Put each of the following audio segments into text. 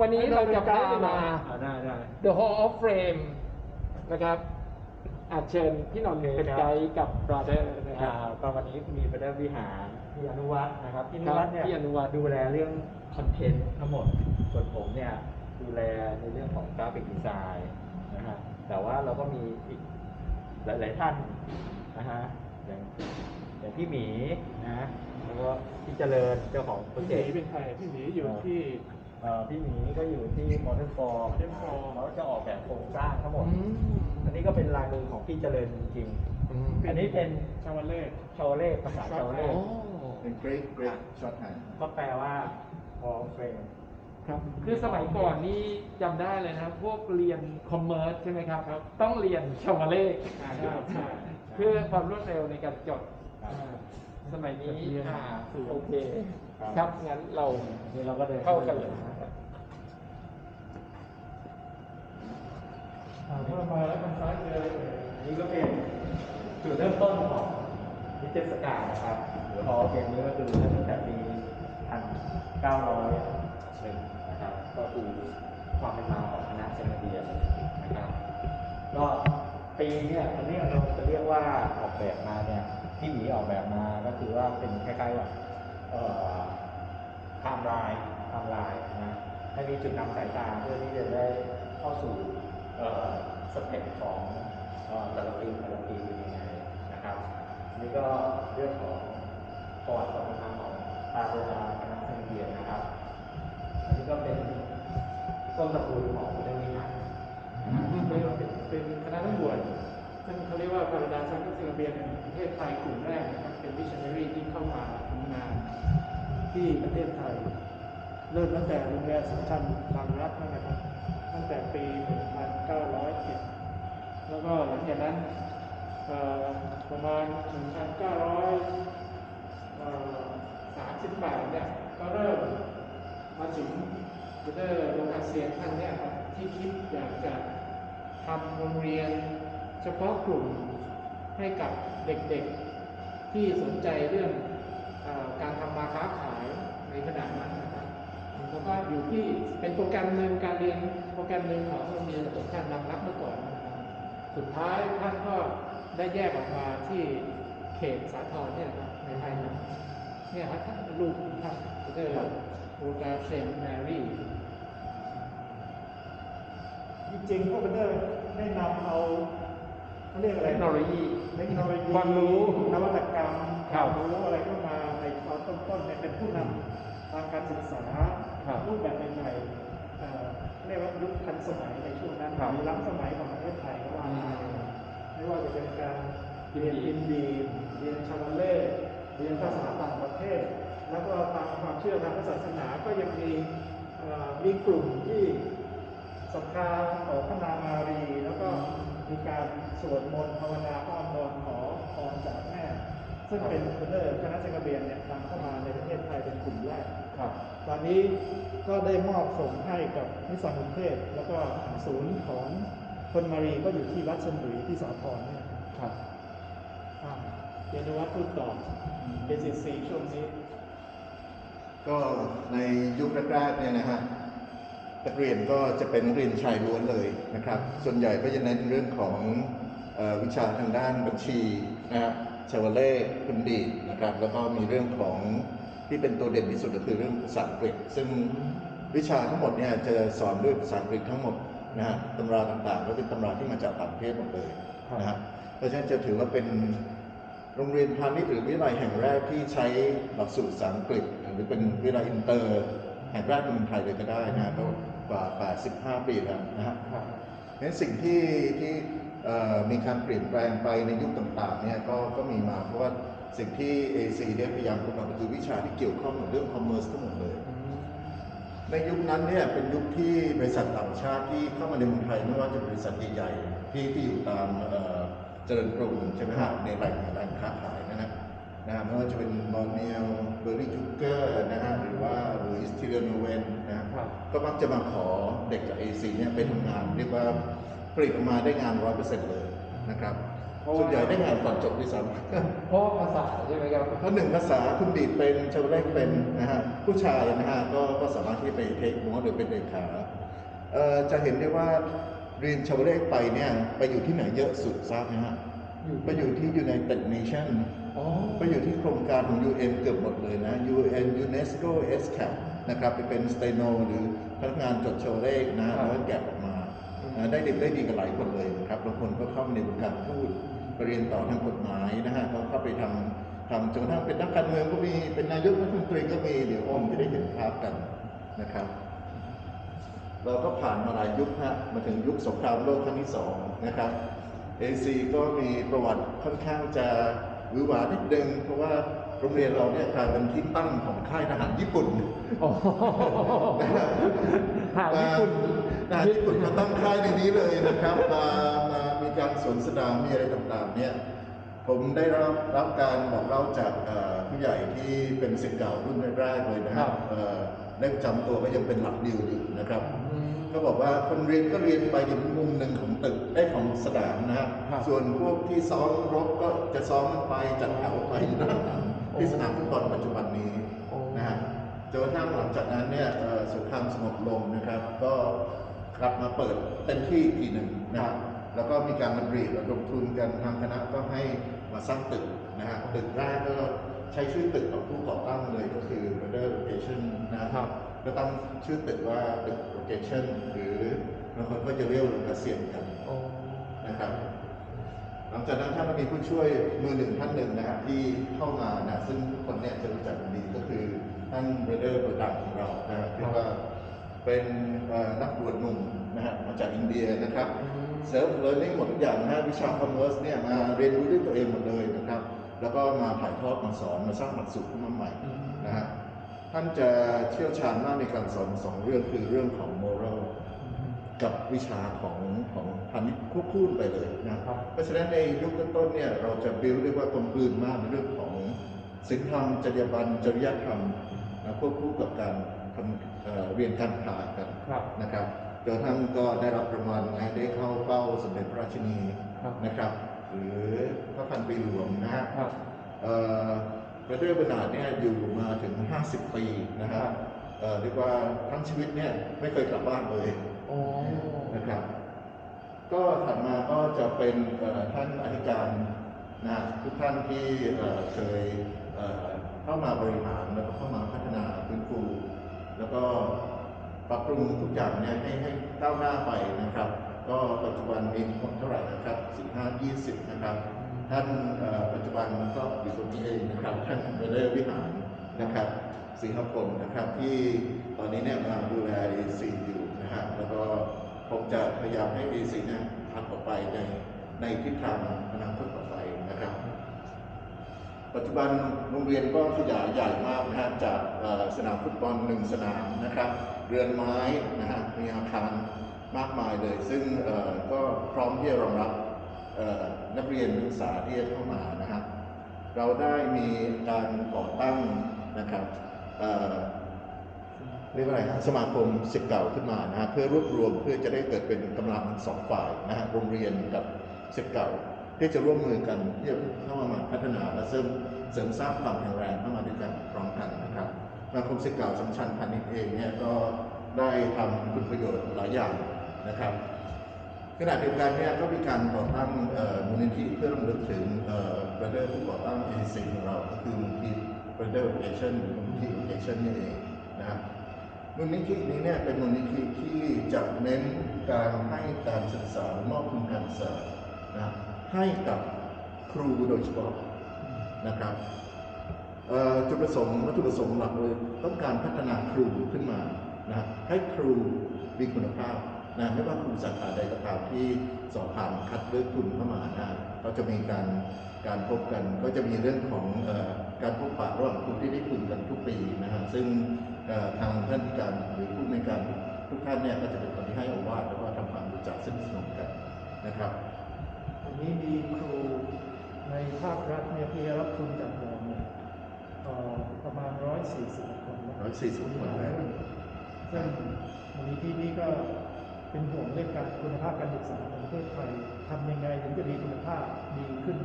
วันนี้เราจะพามา อ่าได้ได้ The Hall of Frame นะครับ อาเชิญพี่นนท์เป็นไกด์กับ Brother นะคอ่ารับก็วันนี้มีไปได้วิหารพี่อนุวัฒน์นะครับพี่อนุวัฒน์เนี่ยพี่อนุวัฒน์ ดูแลเรื่องคอนเทนต์ทั้งหมด ส่วนผมเนี่ยดูแลในเรื่องของกราฟิกดีไซน์นะฮะแต่ว่าเราก็มีอีกหลาย ๆ ท่านนะฮะอย่างอย่างพี่หมีนะแล้วก็พี่เจริญเจ้าของโปรพี่หเจมีกต์ เป็นใครพี่หมีอยู่ที่เอ่อ พี่หมีก็อยู่ที่มอเตอร์ฟอร์ม Modern Form เขาจะออกแบบโครงสร้างทั้งหมดอืมอันนี้ก็เป็นลายมือของพี่เจริญจริงอืมๆอันนี้เป็นชาวเล่ชาวเล่ภาษาชาวเล่โอ้เป็น great great short hand ก็แปลว่าพอเฟรมครับคือสมัยก่อนนี่จำได้เลยนะ พวกเรียนคอมเมอร์สใช่ไหมครับต้องเรียนชาวเลขใช่ใช่เพื่อความรวดเร็วในการจดครับอ่าสมัยนี้เรียนอ่าสื่อโอเคครับครับงั้นเรานี่เราก็เดินเข้ากันเลย อ่าเมื่อมาแล้วทางซ้ายเจออะไรเอ่ยนนี้ก็เป็นจุดเริ่มต้นของนิเทศกาลนะครับหรือฮอลเกมนี้ก็คือเริ่มตั้งแต่ปี1901นะครับ ก็คือความเป็นมาของคณะเซนเดียนะครับก็ปีเนี่ยอันนี้เราจะเรียกว่าออกแบบมาเนี่ยที่หมีออกแบบมาก็คือว่าเป็นคล้ายๆแบบเอ่อไทม์ไลน์ไทม์ไลน์นะให้มีจุดนำสายตาเพื่อที่จะได้เข้าสู่ สเต็ปของเอ่อแต่ละปีแต่ละปีเป็นยังไงนะครับอันนี่ก็เรื่องของประวัติความเป็นมาของตาเวลาคณะเซนเดียนะครับ อันนี้ก็เป็นต้นตระกูลของพุทธวิหารเป็นเป็นคณะนักบวชซึ่งเขาเรียกว่าพาราดาซังกัสเซเบียเป็นประเทศไทยกลุ่มแรกนะครับเป็นวิช i น n รีที่เข้ามาทำงานที่ประเทศไทย เริ่มตั้งแต่โรงเรียนสัมชันบางรัฐนะครับ ตั้งแต่ปี 1910 แล้วก็หลังจากนั้นประมาณ 1938 เนี่ย ก็เริ่มมาถึงจูเดอร์โลกาเซียนท่านเนี่ยครับที่คิดอยากจะทำโรงเรียนเฉพาะกลุ่มให้กับเด็กๆที่สนใจเรื่องออการทำมาค้าขายในขณะนั้นนะครับ แล้วก็อยู่ที่เป็นโปรแกรมหนึ่งการเรียนโปรแกรมหนึ่งของโรงเรียนของท่านนำรับเมื่อก่อนนะครับสุดท้ายท่านก็ได้แยกออกมาที่เขตสาทรเนี่ยครับในไทยนะเนี่ยครับท่านลูกของท่านจูเดอร์โลกาเซนแมรี่จริงๆพวกเบนเดอร์ได้นำเอาเขาเรียกอะไรเทคโนโลยีเทคโนโลยีความรู้นวัตกรรมครัวาบมรู้อะไรเข้ามาในตอนต้นๆเนี่ยเป็นผู้นำทางการศึกษา ครับ รูปแบบใหม่ๆเอ่อเรียกว่ายุคทันสมัยใน ช่วงนั้นครับหรือล้ำสมัยของประเทศไทยก็ว่าได้มไม่ว่าจะเป็นการเรียนอินดีเรียนชาลเล่เรียนภาษาต่างประเทศ แล้วก็ตามความเชื่อทางศาสนาก็ยังมีมีกลุ่มที่ศรัทธาต่อพระนามารี แล้วก็มีการสวดมนต์ภาวนาอ้อนวอนขอพรจากแม่ ซึ่งเป็นเลิคณะเซงเบียนเนี่ยนำเข้ามาในประเทศไทยเป็นกลุ่มแรก ครับ ตอนนี้ก็ได้มอบส่งให้กับนิสสันกรุงเทพแล้วก็ศูนย์ของคนมารีก็อยู่ที่วัดสมุยที่สาทรเนี่ยครับอ่าเยนวัฒน์พูดต่อเป็นสิสีช่วงนี้ ก็ในยุคแรกๆเนี่ยนะฮะนักเรียนก็จะเป็นนักเรียนชายล้วนเลยนะครับ ส่วนใหญ่ก็จะเน้นเรื่องของเออวิชาทางด้านบัญชีนะครับชาวเล่คุณดีนะครับ แล้วก็มีเรื่องของ ที่เป็นตัวเด่นที่สุดก็คือเรื่องภาษาอังกฤษ ซึ่งวิชาทั้งหมดเนี่ยจะสอนด้วยภาษาอังกฤษทั้งหมดนะฮะตำราต่างๆ ก็เป็นตำราที่มาจากต่างประเทศหมดเลยนะฮะเพราะฉะนั้นจะถือว่าเป็นโรงเรียนพาณิชย์หรือวิทยาลัยแห่งแรกที่ใช้หลักสูตรภาษาอังกฤษ หรือเป็นวิทยาลัยอินเตอร์ แห่งแรกในเมืองไทยเลยก็ได้นะก็กว่า 85 ปีแล้วนะฮะครับงั้นสิ่งที่ที่เอ่อมีการเปลี่ยนแปลงไปในยุคต่างๆเนี่ยก็ก็มีมาเพราะว่า สิ่งที่ AC ได้พยายามกำหนดก็คือวิชาที่เกี่ยวข้องกับเรื่องคอมเมอร์สทั้งหมดเลย ในยุคนั้นเนี่ยเป็นยุคที่บริษัทต่างชาติที่เข้ามาในเมืองไทยไม่ว่าจะบริษัทใหญ่ๆที่ที่อยู่ตามเอ่อเจริญกรุงใช่ไหมฮะในแหล่งแหล่งค้าขายนะนะนะฮะไม่ว่าจะเป็นมอนเนลเบอร์รี่จูเกอร์นะฮะหรือว่าหรืออิสติเรโนเวนนะฮะครับก็มักจะมาขอเด็กจาก AC เนี่ยไปทำงาน เรียกว่าผลิตออกมาได้งานร้อยเปอร์เซ็นต์เลยนะครับเพราะว่า ส่วนใหญ่ได้งานก่อนจบด้วยซ้เพราะภาษาใช่ไหมครับำเพราะหนึ่งภาษาคุณดีดเป็นชาวเลขเป็นนะฮะผู้ชายนะฮะก็ก็สามารถที่จะไปเทคโนหรือเป็นเลขาเอ่อจะเห็นได้ว่าเรียนชาวเลขไปเนี่ยไปอยู่ที่ไหนเยอะสุดทราบไหมฮะอยู่ไปอยู่ที่ United Nation อ๋อไปอยู่ที่โครงการของ UN เกือบหมดเลยนะ UN UNESCO SCAP นะครับไปเป็นสเตโนหรือพนักงานจดโชว์เลขนะครับแล้วก็แกะออกมา นะได้ดีได้ดีกันหลายคนเลยนะครับบางคนก็เข้ามาในวงการพูดไปเรียนต่อทางกฎหมายนะฮะก็เข้าไปทำทำจนกระทั่งเป็นนักการเมืองก็มีเป็นนายกรัฐมนตรีก็มีเดี๋ยวคงจะได้เห็นภาพกันนะครับ เราก็ผ่านมาหลายยุคฮะมาถึงยุคสงครามโลกครั้งที่สองนะครับ AC ก็มีประวัติค่อนข้างจะหวือหวานิดนึงเพราะว่าโรงเรียนเราเนี่ยกลายเป็นที่ตั้งของค่ายทหารญี่ปุ่นอ๋อหาญี่ปุ่น ทหารญี่ปุ่นมาตั้งค่ายในนี้เลยนะครับมามามีการสวนสนามมีอะไรต่างๆเนี่ยผมได้รับรับการบอกเล่าจากเอ่อผู้ใหญ่ที่เป็นศิษย์เก่ารุ่นแรกๆเลยนะคครัรับบเอ่อได้ประจำตัวก็ยังเป็นหลักดิวอยู่นะครับอืมก็บอกว่าคนเรียนก็เรียนไปอยู่มุมหนึ่งของตึกไอ้ยของสนามนะฮะครับส่วนพวกที่ซ้อมรบก็จะซ้อมไปจัดแถวไปอยู่ด้านหลังที่สนามฟุตบอลปัจจุบันนี้โอ้นะฮะจนกระทั่งหลังจากนั้นเนี่ยเอ่อสงครามสงบลงนะครับ ก็ กลับมาเปิดเต็มที่อีกทีหนึ่งนะครับแล้วก็มีการดำริระดมทุนกันทางคณะก็ให้มาสร้างตึกนะฮะตึกแรกก็ใช้ชื่อตึกของผู้ก่อตั้งเลยก็คือ Brother Location นะครับก็ตั้งชื่อตึกว่าตึก Location หรือบางคนก็จะเรียกโลกาเซียนกันโอ้นะครับหลังจากนั้นท่านก็มีผู้ช่วยมือหนึ่งท่านหนึ่งนะครับที่เข้ามานะซึ่งทุกคนเนี่ยจะรู้จักกันดีก็คือท่านเบรเดอร์เบอร์ดังของเรานะครับที่ว่า เป็นเอ่อนักบวชหนุ่มนะฮะมาจากอินเดียนะครับเซลฟ์เ a อร์นิ่งหมดทุกอย่างนะฮะวิชาคอมเมอร์สเนี่ยมาเรียนรู้ด้วยตัวเองหมดเลยนะครับ แล้วก็มาถ่ายทอดมาสอนมาสร้างหลักสูตรขึ้นมาใหม่นะฮะท่านจะเชี่ยวชาญมากในการสอนสองเรื่องคือเรื่องของโมรัลกับวิชาของของพาณิชย์ควบคู่ไปเลยนะครับเพราะฉะนั้นในยุคต้นๆเนี่ยเราจะบิวเรียกว่ากลมกลืนมากในเรื่องของศีลธรรมจริยบันจริยธรรมนะควบคู่กับการทำ เอ่อเรียนการผ่ากันครับนะครับจนท่านก็ได้รับรางวัลนะได้เข้าเฝ้าสมเด็จพระราชินีครับนะครับ หรือพระพันปีหลวงนะฮะครับเอ่อประเทศบรรดาเนี่ยอยู่มาถึง 50 ปีนะครับเอ่อเรียกว่าทั้งชีวิตเนี่ยไม่เคยกลับบ้านเลยโอ้นะครับ ก็ถัดมาก็จะเป็นเอ่อท่านอธิการนะทุกท่านที่เอ่อเคยเอ่อเข้ามาบริหารแล้วก็เข้ามาพัฒนาฟื้นฟู แล้วก็ปรับปรุงทุกอย่างเนี่ยให้ให้ก้าวหน้าไปนะครับ ก็ปัจจุบันมีทั้งหมดเท่าไหร่นะครับสิบห้ายี่สิบนะครับ ท่านปัจจุบันก็อยู่ตรงนี้เองนะครับท่านเบลเลอร์วิหารนะครับศรีหพลนะครับที่ตอนนี้เนี่ยมาดูแล AC อยู่นะฮะแล้วก็ผมจะพยายามให้ AC เนี่ยพัฒออกไปในในทิศทางอนาคตต่อไปนะครับ ปัจจุบันโรงเรียนก็ขยายใหญ่มากนะฮะจากสนามฟุตบอลหนึ่งสนามนะครับ เรือนไม้นะฮะมีอาคารมากมายเลย ซึ่งก็พร้อมที่จะรองรับนักเรียนนักศึกษาที่จะเข้ามานะฮะเราได้มีการก่อตั้งนะครับเเรียกว่าอะไรฮะสมาคมศิษย์เก่าขึ้นมานะฮะเพื่อรวบรวมเพื่อจะได้เกิดเป็นกำลังสองฝ่ายนะฮะโรงเรียนกับศิษย์เก่า ที่จะร่วมมือกันที่จะเข้ามาพัฒนาและเสริมเสริมสร้างความแข็งแรงเข้ามาด้วยกันพร้อมกันนะครับสมาคมศิษย์เก่าสัมชันพาณิชย์เองเนี่ยก็ได้ทำคุณประโยชน์หลายอย่างนะครับขณะเดียวกันเนี่ยก็มีการก่อตั้งมูลนิธิเพื่อรำลึกถึงเออ brother ผู้ก่อตั้ง ACC ของเราก็คือมูลนิธิ brother education มูลนิธิ education นี่เองนะครับมูลนิธินี้เนี่ยเป็นมูลนิธิที่จะเน้นการให้การศึกษาหรือมอบทุนการศึกษานะ ให้กับครูโดยเฉพาะนะครับจุดประสงค์วัตถุประสงค์หลักเลยต้องการพัฒนาครูขึ้นมานะให้ครูมีคุณภาพนะไม่ว่าครูสาขาใดก็ตามที่สอบผ่านคัดเลือกทุนเข้ามานะก็จะมีการการพบกันก็จะมีเรื่องของอการพบปะระหว่างครูที่ได้ทุนกันทุกปีนะฮะซึ่งทางท่านผู้การหรือผู้ในการทุกท่านเนี่ยก็จะเป็นคนที่ให้อวาทแล้วก็ทำความรู้จักสนิทสนมกันนะครับ อันนี้มีครูในภาครัฐเนี่ยที่ได้รับทุนจากเราเนี่ยเอ่อประ มาณ140คนนะ140คนแล้วซึ่งมูลนิธินี้ก็เป็นห่วงเรื่องการคุณภาพการศึกษาของประเทศไทยทำยังไงถึงจะมีคุณภาพดีขึ้น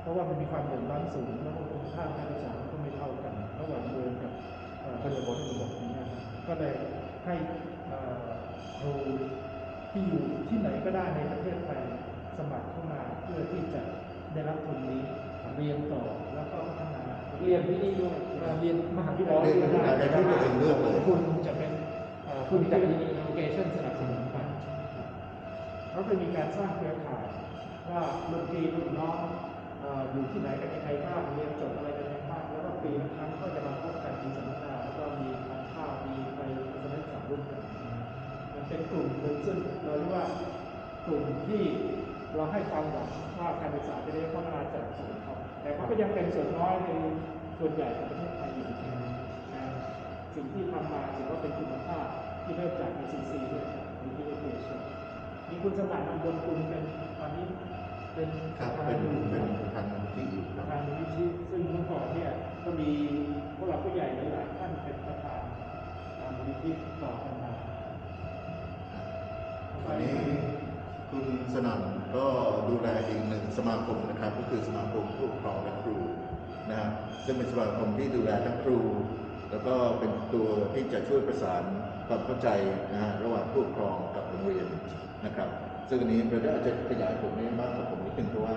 เพราะว่ามันมีความเหลื่อมล้ำสูงแล้วก็คุณภาพการศึกษาก็ไม่เท่ากัน ระหว่างเมืองกับเอ่อชนบทชนบทอย่างเงี้ยก็เลยให้เอ่อครูที่อยู่ที่ไหนก็ได้ในประเทศไทยสมัครเข้ามาเพื่อที่จะได้รับทุนนี้เรียนต่อแล้วก็พัฒนา เรียนที่นี่ด้วยเอ่อเรียนมหาวิทยาลัยเรียนมหาวิทยาลัยที่ตัวเองเลือกเลย คุณจะเป็นเอ่อคุณจากที่ education สนับสนุนไปเขาจะมีการสร้างเครือข่ายว่ารุ่นพี่รุ่นน้องเอ่ออยู่ที่ไหนกันยังไงบ้างเรียนจบอะไรกันยังไงบ้างแล้วก็ปีละครั้งก็จะมาพบกันมีสัมมนาแล้วก็มีทานข้าวมีไปแสดงสามรุ่นกันมันเป็นกลุ่มหนึ่งซึ่งเราเรียกว่ากลุ่มที่เราให้ความหวังว่าการศึกษาจะได้พัฒนาจากส่วนเขา แต่เขาก็ยังเป็นส่วนน้อยในส่วนใหญ่ของประเทศไทยอยู่นะสิ่งที่ทำมาถือว่าเป็นคุณภาพที่เริ่มจาก ACC ด้วยครับมีที่ Education มีคุณสมบัตินำบนคุณเป็นตอนนี้เป็นครับเป็นอยู่เป็นประธานมูลที่อยู่คปรับระธานมูลนิธิซึ่งเมื่อก่อนเนี่ยก็มีพวกเราผู้ใหญ่หลายๆท่านเป็นประธานอ่ามูลนิธิต่อกันมาตอนนี้คุณสนั่น ก็ดูแลอีกหนึ่งสมาคมนะครับ ก็คือสมาคมผู้ปกครองและครูนะครับซึ่งเป็นสมาคมที่ดูแลทั้งครู แล้วก็เป็นตัวที่จะช่วยประสานความเข้าใจนะฮะระหว่างผู้ปกครองกับโรงเรียนนะครับ ซึ่งอันนี้เราได้อาจจะขยายผลได้มากกว่าผมนิดนึงเพราะว่า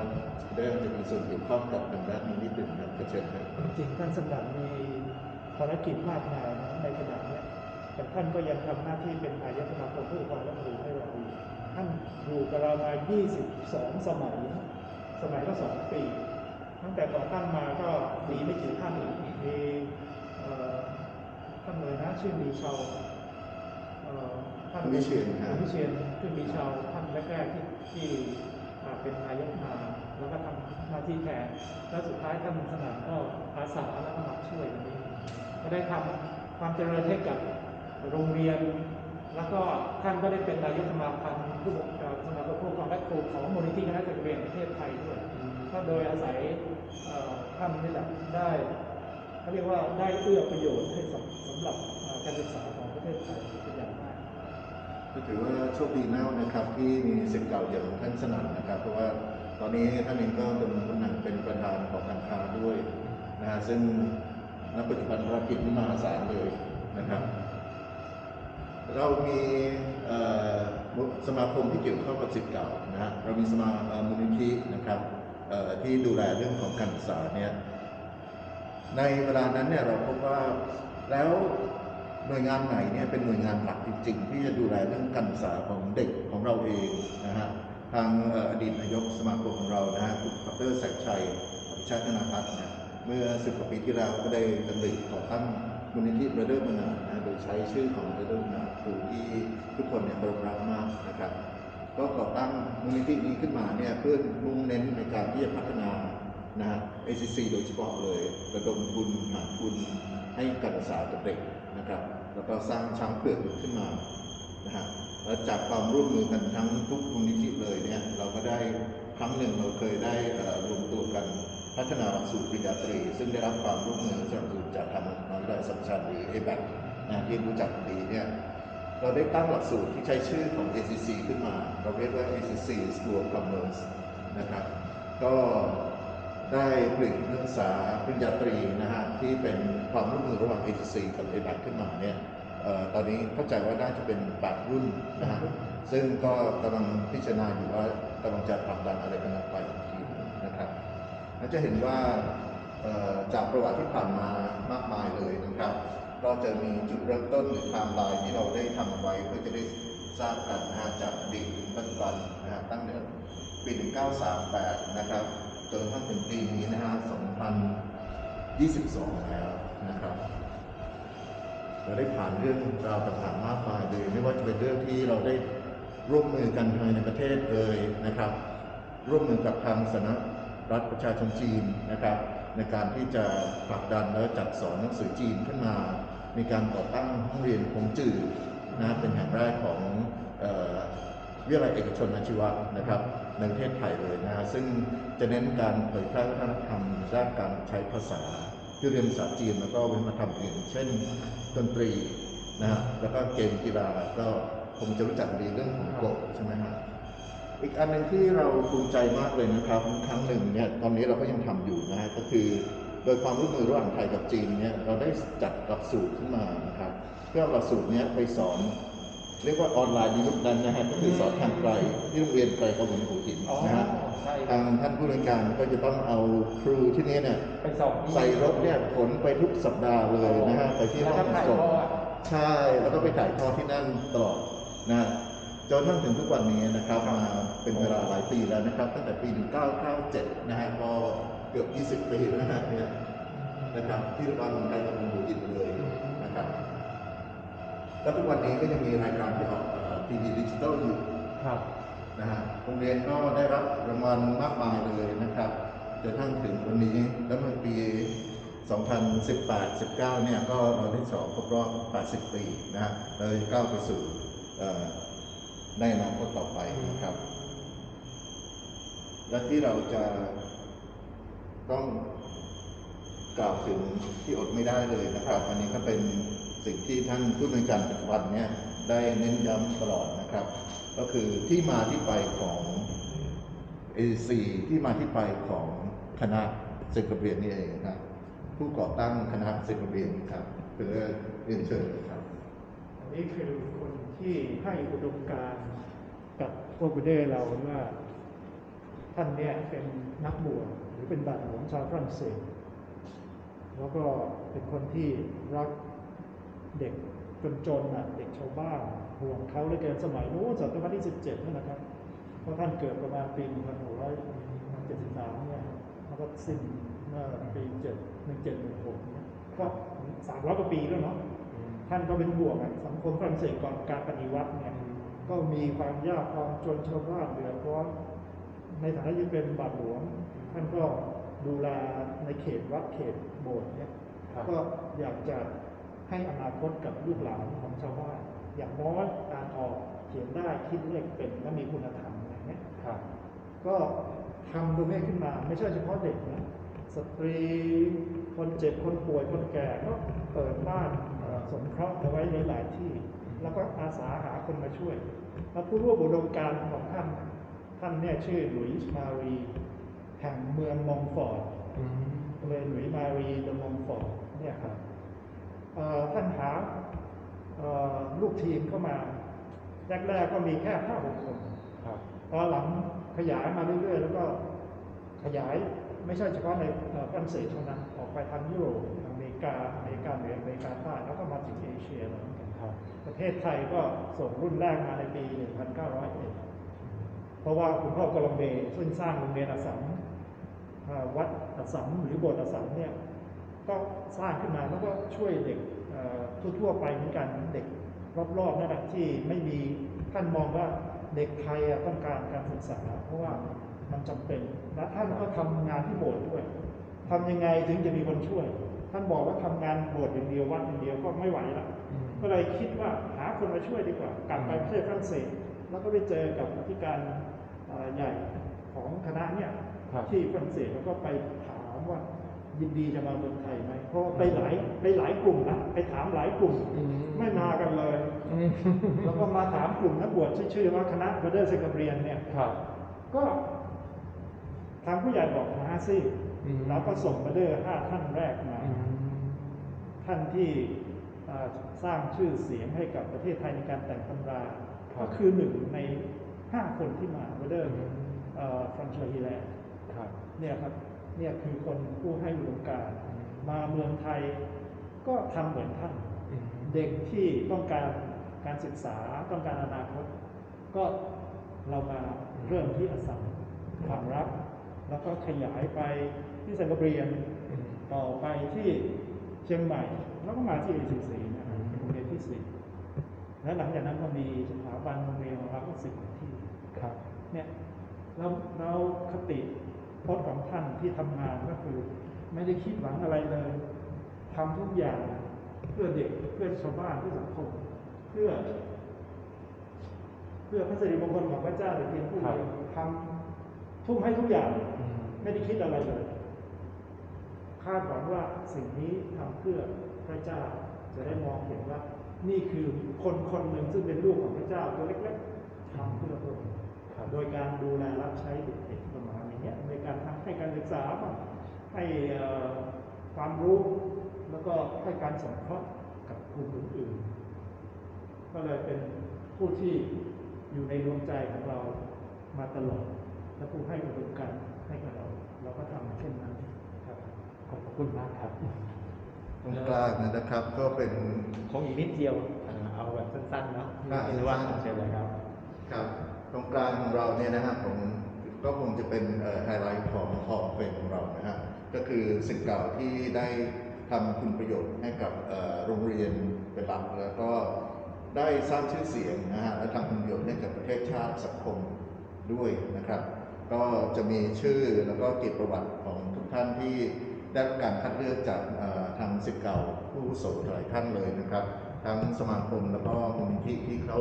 ได้อาจจะมีส่วนเกี่ยวข้องกับทางด้านนี้นิดนึงนะครับเชิญครับจริงๆท่านสมบัติมีภารกิจมากมายนะในขณะนี้แต่ท่านก็ยังทำหน้าที่เป็นนายกสมาคมผู้ปกครองและครู ท่านอยู่กับเรามา 22 สมัย สมัยก็2ปี ตั้งแต่ก่อตั้งมาก็มีไม่กี่ท่านมีเอ่อท่านเลยนะชื่อมีชาวเอ่อท่านวิเชียรครับคุณวิเชียรคือมีชาวท่านแรกๆที่ที่อ่าเป็นนายกมาแล้วก็ทำหน้าที่แทนแล้วสุดท้ายท่านสนามก็อาสาแล้วก็มาช่วยตรงนี้ก็ได้ทำความเจริญให้กับโรงเรียน แล้วก็ท่านก็ได้เป็นนายกสมาพันธ์ผู้ปกครองสมาคมผู้ปกครองและครูของมูลนิธิคณะจักรเรียนประเทศไทยด้วยก็โดยอาศัยเอ่อท่านนี่แหละได้เขาเรียกว่าได้เอื้อประโยชน์ให้สำสำหรับเอ่อการศึกษาของประเทศไทยเป็นอย่างมากก็ถือว่าโชคดีมากนะครับที่มีสิทธิ์เก่าอย่างท่านสนั่นนะครับ เพราะว่าตอนนี้ท่านเองก็ดำรงตำแหน่งเป็นประธานของการค้าด้วยนะฮะซึ่งณปัจจุบันภารกิจมหาศาลเลยนะครับ เรามีสมาคมที่เกี่ยวข้องกับสิทธิ์เก่านะฮะเรามีสมามูลนิธินะครับที่ดูแลเรื่องของการศึกษาเนี่ยในเวลานั้นเนี่ยเราพบว่าแล้วหน่วยงานไหนเนี่ยเป็นหน่วยงานหลักจริง ๆ ที่จะดูแลเรื่องการศึกษาของเด็กของเราเองนะฮะทางอดีตนายกสมาคมของเรานะฮะคุณพัตเตอร์แสกชัยอภิชาติธนาพัฒน์เนี่ยเมื่อสิบกว่าปีที่แล้วก็ได้ดำริก่อตั้ง มูลนิธิเบเดอร์มานานะโดยใช้ชื่อของเบเดอร์มานาครูที่ทุกคนเนี่ยเคารพรักมากนะครับ ก็ก่อตั้งมูลนิธินี้ขึ้นมาเนี่ยเพื่อมุ่งเน้นในการที่จะพัฒนานะฮะ ACC โดยเฉพาะเลยระดมทุนหาทุนให้การศึกษากับเด็กนะครับ แล้วก็สร้างช้างเผือกขึ้นมานะฮะแล้วจากความร่วมมือกันทั้งทุกมูลนิธิเลยเนี่ยเราก็ได้ครั้งหนึ่งเราเคยได้รวมตัวกัน พัฒนาหลักสูตรปริญญาตรี ซึ่งได้รับความร่วมมือสนับสนุนจากทางมหาวิทยาลัยสัมชัญหรือ ABAC นะที่รู้จักดีเนี่ยเราได้ตั้งหลักสูตรที่ใช้ชื่อของ ACC ขึ้นมา เราเรียกว่า ACC School of Commerce นะครับ ก็ได้ผลิตนักศึกษาปริญญาตรีนะฮะที่เป็นความร่วมมือระหว่าง ACC กับ ABAC ขึ้นมาเนี่ยออตอนนี้เข้าใจว่าน่าจะเป็น8รุ่นนะฮะซึ่งก็กำลังพิจารณาอยู่ว่ากำลังจะผลักดันอะไรกันออไปอีกทีหนึ่งนะครับ เราจะเห็นว่าจากประวัติที่ผ่านมามากมายเลยนะครับก็จะมีจุดเริ่มต้นหรือไทม์ไลน์ที่เราได้ทำไว้เพื่อจะได้ทราบกันนะฮะจากอดีตถึงปัจจุบันนะฮะตั้งแต่ปี 1938 นะครับจนกระทั่งถึงปีนี้นะฮะ 2022 แล้วนะครับเราได้ผ่านเรื่องราวต่างๆมากมายเลย ไม่ว่าจะเป็นเรื่องที่เราได้ร่วมมือกันภายในประเทศเลยนะครับ ร่วมมือกับทางสำนัก รัฐประชาชนจีนนะครับ ในการที่จะผลักดันและจัดสอนหนังสือจีนขึ้นมา มีการก่อตั้งห้องเรียนคงจื่อนะเป็นแห่งแรกของวิทยาลัยเอกชนอาชีวะนะครับ ในประเทศไทยเลยนะซึ่งจะเน้นการเผยแพร่วัฒนธรรมด้านการใช้ภาษาที่เรียนภาษาจีนแล้วก็วัฒนธรรมอื่นเช่นดนตรีนะฮะแล้วก็เกมกีฬาก็คงจะรู้จักดีเรื่องของกบใช่ไหมฮะ อีกอันหนึ่งที่เราภูมิใจมากเลยนะครับ ครั้งหนึ่งเนี่ยตอนนี้เราก็ยังทำอยู่นะฮะก็คือโดยความร่วมมือระหว่างไทยกับจีนเนี่ยเราได้จัดหลักสูตรขึ้นมานะครับ เพื่อเอาหลักสูตรเนี้ยไปสอนเรียกว่าออนไลน์ในยุคนั้นนะฮะก็คือสอนทางไกลที่โรงเรียนไกลกระบุนหัวหินอ๋อนะฮะใช่คทารับงท่านผู้บริการก็จะต้องเอาครูที่นี่เนี่ยไปสอบที่ใส่รถเนี่ยขนไปทุกสัปดาห์เลยนะฮะไปที่แล้วห้องก็ถ่ายส่งทอดใช่แล้วก็ไปถ่ายทอดที่นั่นตลอดนะ จนทั้งถึงทุกวันนี้นะครับมาเป็นเวลาหลายปีแล้วนะครับ ตั้งแต่ปี 1997 นะฮะก็เกือบ 20 ปีแล้วนะฮะเนี่ยนะครับที่ระบาดเมืองไทยกับเมืองหัวหินเลยนะครับแล้วทุกวันนี้ก็ยังมีรายการที่ออกทีวีดิจิตอลอยู่ครับนะฮะโรงเรียนก็ได้รับรางวัลมากมายเลยนะครับจนทั้งถึงวันนี้แล้วเมื่อปี 2018-19 เนี่ยก็เราได้ฉลองครบรอบ 80 ปีนะฮะเราจะก้าวไปสู่เอ่อ ในอนาคตต่อไปนะครับ และที่เราจะต้องกล่าวถึงที่อดไม่ได้เลยนะครับ อันนี้ก็เป็นสิ่งที่ท่านผู้บริการปัจจุบันเนี่ยได้เน้นย้ำตลอดนะครับ ก็คือที่มาที่ไปของ AC ที่มาที่ไปของคณะเซกระเบียนนี่เองครับ ผู้ก่อตั้งคณะเซกระเบียนครับเพื่อเรียนเชิญเลยครับ อันนี้คือคน ที่ให้อุดมการกับพวกบุเดเราว่าท่านเนี่ยเป็นนักบวชหรือเป็นบาทหลวงชาวฝรั่งเศส แล้วก็เป็นคนที่รักเด็กจนๆน่ะเด็กชาวบ้านห่วงเขาเลยเกินสมัยนู้นศตวรรษที่ 17นั่นนะครับ เพราะท่านเกิดประมาณปี1673เนี่ยแล้วก็สิ้นเมื่อปี7 1716เนี่ยก็300กว่าปีแล้วเนาะ ท่านก็เป็นห่วงอะสังคมฝรั่งเศสก่อนการปฏิวัติเนี่ยก็มีความยากความจนชาวบ้านเดือดร้อนในฐานะที่เป็นบาทหลวง ท่านก็ดูแลในเขตวัดเขตโบสถ์เนี่ยครับก็อยากจะให้อนาคตกับลูกหลานของชาวบ้านอย่างน้อยการออกเขียนได้คิดเลขเป็นและมีคุณธรรมอะไรเงี้ยครับก็ทำตรงนี้ขึ้นมาไม่ใช่เฉพาะเด็กนะสตรีคนเจ็บคนป่วยคนแก่ก็เปิดบ้านเอ่อ สงเคราะห์เอาไว้หลายๆที่ แล้วก็อาสาหาคนมาช่วย แล้วผู้ร่วมอุดมการของท่านท่านเนี่ยชื่อหลุยส์มารีแห่งเมืองมองฟอร์ดเลยหลุยส์มารีเดอมองฟอร์ดเนี่ยครับท่านหาลูกทีมเข้ามาแรกๆก็มีแค่ห้าหกคนตอนหลังขยายมาเรื่อยๆ แล้วก็ ขยายไม่ใช่เฉพาะในเอ่อฝรั่งเศสเท่านั้นออกไปทางยุโรปทางอเมริกาอเมริกาเหนืออเมริกาใต้แล้วก็มาถึงเอเชียแล้วเหมือนกันครับประเทศไทยก็ส่งรุ่นแรกมาในปี 1901 เพราะว่าคุณพ่อกลมเบซึ่งสร้างโรงเรียนอัสสัมเอ่อวัดอัสสัมหรือโบสถ์อัสสัมเนี่ยก็สร้างขึ้นมาแล้วก็ช่วยเด็กเอ่อทั่วๆไปเหมือนกันเด็กรอบๆนั่นแหละที่ไม่มีท่านมองว่าเด็กไทยอะต้องการการศึกษา เพราะว่า มันจำเป็น และท่านก็ทำงานที่โบสถ์ด้วยทำยังไงถึงจะมีคนช่วย ท่านบอกว่าทำงานโบสถ์อย่างเดียววัดอย่างเดียวก็ไม่ไหวละอืมก็เลยคิดว่าหาคนมาช่วยดีกว่า กลับไปประเทศฝรั่งเศส แล้วก็ไปเจอกับอธิการเอ่อใหญ่ของคณะเนี่ยครับที่ฝรั่งเศสแล้วก็ไปถามว่ายินดีจะมาเมืองไทยไหม เพราะว่าไปหลายไปหลายกลุ่มนะไปถามหลายกลุ่มอืมไม่มากันเลยอืมแล้วก็มาถามกลุ่มนักบวชที่ชื่อว่าคณะบเดอร์เซกเรียนเนี่ยครับก็ ทางผู้ใหญ่บอกมาสิอืมแล้วก็ส่งบเดอร์ห้าท่านแรกมาอืมท่านที่อ่าสร้างชื่อเสียงให้กับประเทศไทยในการแต่งตำรา ก็คือหนึ่งในห้าคนที่มาบเดอร์ฟรังชาฮีแลนด์ครับเนี่ยครับเนี่ยคือคนผู้ให้อุดมการณ์อืมมาเมืองไทยก็ทำเหมือนท่านอืมเด็กที่ต้องการการศึกษาต้องการอนาคต ก็เรามาเริ่มที่อสสัมความรัก แล้วก็ขยายไปที่สังกะเรียนอืมต่อไปที่เชียงใหม่ แล้วก็มาที่ ACC นะครับเป็นโรงเรียนที่สี่และหลังจากนั้นก็มีสถาบันโรงเรียนของเราก็สิบกว่าที่ครับเนี่ยเราเราคติพจน์ของท่านที่ทำงานก็คือ ไม่ได้คิดหวังอะไรเลยทำทุกอย่างเพื่อเด็กเพื่อชาวบ้านเพื่อสังคมเพื่อ เพื่อพระสิริมงคลของพระเจ้าแต่เพียงผู้เดียวทำ ทุ่มให้ทุกอย่างอืมไม่ได้คิดอะไรเลยคาดหวังว่าสิ่งนี้ทำเพื่อพระเจ้าจะได้มองเห็นว่า นี่คือคนคนหนึ่งซึ่งเป็นลูกของพระเจ้าตัวเล็กๆทำเพื่อพระองค์ครับโดยการดูแลรับใช้เด็กๆประมาณอย่างเงี้ยในการทำให้การศึกษาบ้างให้เอ่อความรู้แล้วก็ให้การสงเคราะห์กับกลุ่มอื่นๆก็เลยเป็นผู้ที่อยู่ในดวงใจของเรามาตลอด และผู้ให้อุดมการณ์ให้กับเรา เราก็ทำเช่นนั้นครับขอบคุณมากครับตรงกลางนะครับ ก็เป็นคงอีกนิดเดียวอ่าเอาแบบสั้นๆเนาะอ่าไม่รู้ว่าเชิญเลยครับ ครับตรงกลางของเราเนี่ยนะครับผมก็คงจะเป็นไฮไลท์ของหอเฟรมของเรานะฮะก็คือสิ่งเก่าที่ได้ทำคุณประโยชน์ให้กับเอ่อโรงเรียนเป็นหลักแล้วก็ได้สร้างชื่อเสียงนะฮะและทำคุณประโยชน์ให้กับประเทศชาติสังคมด้วยนะครับ ก็จะมีชื่อแล้วก็เกียรติประวัติของทุกท่านที่ได้รับการคัดเลือกจากเอ่อทางสิทธิ์เก่าผู้อาวุโสหลายท่านเลยนะครับ ทั้งสมาคมแล้วก็มูลนิธิที่เข้า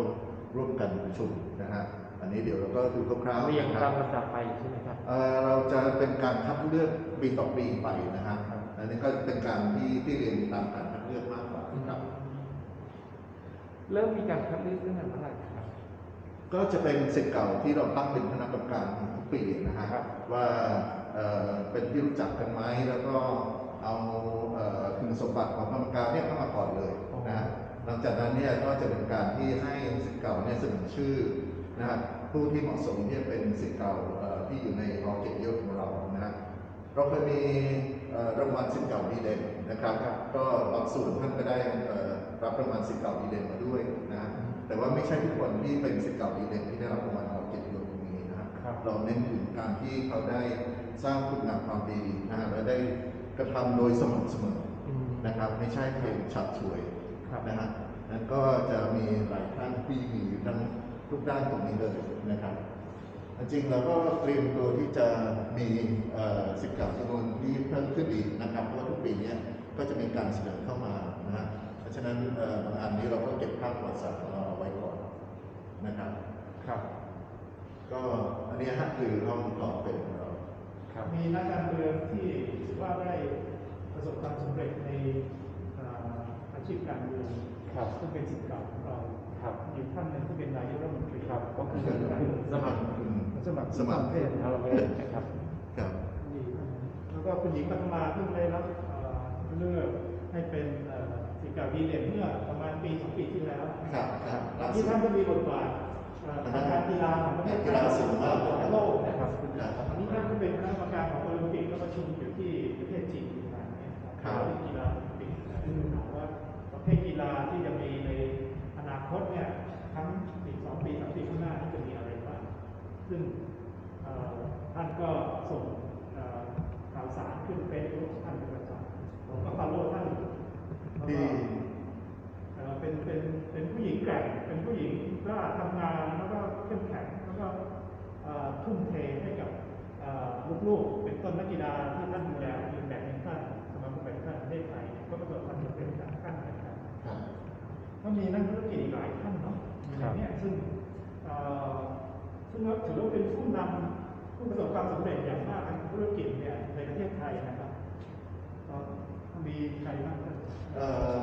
ร่วมกันประชุมนะฮะอันนี้เดี๋ยวเราก็ดูคร่าวๆเรียงนะคตารัมบลำดับไปใช่ไหมครับเอ่อเราจะเป็นการคัดเลือกปีต่อปีไปนะฮะอันนี้ก็เป็นการที่ที่เรียนตามการคัดเลือกมากกว่าครับเริ่มมีการคัดเลือกตั้งแต่เมื่อไหร่ครับ ก็จะเป็นสิทธิ์เก่าที่เราตั้งเป็นคณะกรรมการทุกปีนะฮะครับว่าเอ่อเป็นที่รู้จักกันไหมแล้วก็เอาเอ่อคุณสมบัติของกรรมการเนี่ยเข้ามาก่อนเลยนะฮะหลังจากนั้นเนี่ยก็จะเป็นการที่ให้สิทธิ์เก่าเนี่ยเสนอชื่อนะฮะผู้ที่เหมาะสมที่จะเป็นสิทธิ์เก่าเอ่อที่อยู่ในหอเกียรติยศของเรานะฮะเราเคยมีเอ่อรางวัลสิทธิ์เก่าดีเด่นนะครับ ก็บางส่วนท่านก็ได้เอ่อรับรางวัลสิทธิ์เก่าดีเด่นมาด้วยนะฮะ แต่ว่าไม่ใช่ทุกคนที่เป็นศิษย์เก่าดีเด่นที่ได้รับรางวัลของเกียรติยศตรงนี้นะครับครับเราเน้นถึงการที่เขาได้สร้างคุณงามความดีนะฮะและได้กระทำโดยสม่ำเสมออืมนะครับ ไม่ใช่เพียงฉับฉวยครับนะฮะนั้นก็จะมีหลายท่านที่มีอยู่ทั้งทุกด้านตรงนี้เลยนะครับจริงๆเราก็เตรียมตัวที่จะมีเอ่อสิทธิ์เก่าจำนวนที่เพิ่มขึ้นอีกนะครับเพราะว่าทุกปีเนี้ก็จะมีการเสนอเข้ามานะฮะเพราะฉะนั้นเอ่อบางอันนี้เราก็เก็บภาพประวัติศาสตร์ ครับ ก็อันนี้ฮะคือห้องขอเป็นของเราครับมีนักการเมืองที่ถือว่าได้ประสบความสำเร็จในอ่าอาชีพการเมืองครับซึ่งเป็นสิทธิ์เก่าของเราครับ อยู่ท่านหนึ่งที่เป็นนายกรัฐมนตรีครับก็คือคุณสมัครคุณสมัครสมัคร เพศเราเวทนะครับ ครับ ดีท่านนั้นแล้วก็คุณหญิงปฐมาเพิ่งได้รับเอ่อเลือกให้เป็นเอ่อสิทธิ์เก่าดีเด่นเมื่อประมาณปีสองปีที่แล้วครับครับตอนล่าที่สุดท่านก็มีบทบาทเอ่อ ทางการกีฬาของประเทศไทยกีฬาสูงมากของโลกนะคครัรับบคุณครับตอนนี้ท่านก็เป็นคณะกรรมการของโอลิมปิกก็ประชุมอยู่ที่ประเทศจีนอยู่นานเนี่ยครับเรื่องกีฬาโอลิมปิกนะซึ่งถามว่าประเภทกีฬาที่จะมีในอนาคตเนี่ยทั้งอีกสองปีสามปีข้างหน้านี่จะมีอะไรบ้างซึ่งเอ่อท่านก็ส่งเอ่อข่าวสารขึ้นเฟซบุ๊กท่านเป็นประจำผมก็ฟอลโล่ท่านแล้ว ดี ก็ เอ่อเป็นเป็นเป็นผู้หญิงแกร่งเป็นผู้หญิงกล้าทำงานแล้วก็เข้มแข็งแล้วก็เอ่อทุ่มเทให้กับเอ่อ ลูกๆเป็นต้นนักกีฬาที่ท่านดูแลทีมแบดมินตันสมาคมแบดมินตันประเทศไทยก็ประสบความสำเร็จจากขั้นเหมือนกันครับก็มีนักธุรกิจอีกหลายท่านเนาะอยู่ในเนี้ซึ่งเอ่อซึ่งก็ถือว่าเป็นผู้นำผู้ประสบความสำเร็จอย่างมากทางธุรกิจเนี่ยในประเทศไทยนะครับก็มีใครบ้างครับเอ่อ